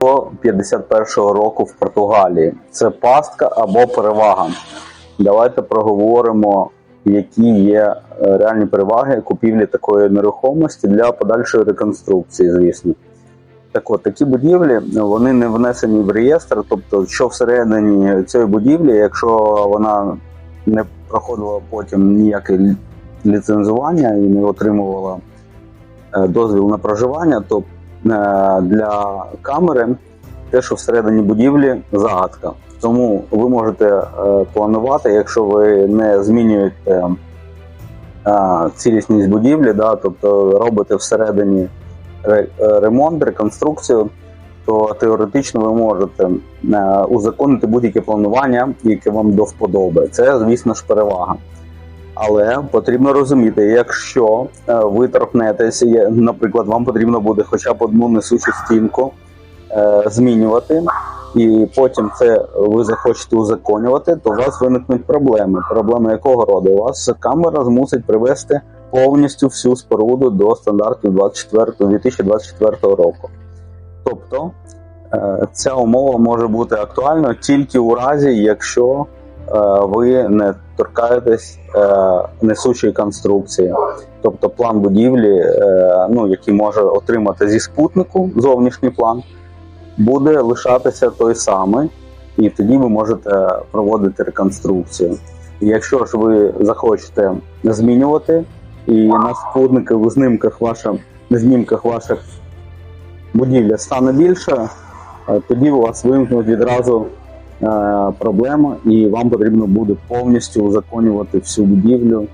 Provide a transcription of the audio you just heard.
51-го року в Португалії. Це пастка або перевага. Давайте проговоримо, які є е, реальні переваги купівлі такої нерухомості для подальшої реконструкції, звісно. Так от, такі будівлі вони не внесені в реєстр, тобто, що всередині цієї будівлі, якщо вона не проходила потім ніяке ліцензування і не отримувала е, дозвіл на проживання, то для камери те, що всередині будівлі, загадка. Тому ви можете е, планувати, якщо ви не змінюєте е, цілісність будівлі, да, тобто робите всередині е, ремонт, реконструкцію, то теоретично ви можете е, узаконити будь-яке планування, яке вам до вподоби. Це, звісно ж, перевага. Але потрібно розуміти, якщо е, ви торкнетеся, наприклад, вам потрібно буде хоча б одну несучу стінку е, змінювати, і потім це ви захочете узаконювати, то у вас виникнуть проблеми. Проблеми якого роду? У вас камера змусить привести повністю всю споруду до стандартів 24, 2024 року. Тобто е, ця умова може бути актуальна тільки у разі, якщо ви не торкаєтесь е, несучої конструкції, тобто план будівлі, е, ну, який може отримати зі спутнику зовнішній план, буде лишатися той самий, і тоді ви можете проводити реконструкцію. Якщо ж ви захочете змінювати, і на спутникових знімках ваша на знімках ваших будівля стане більше, е, тоді у вас виникнуть відразу е, проблема, і вам потрібно буде повністю узаконювати всю будівлю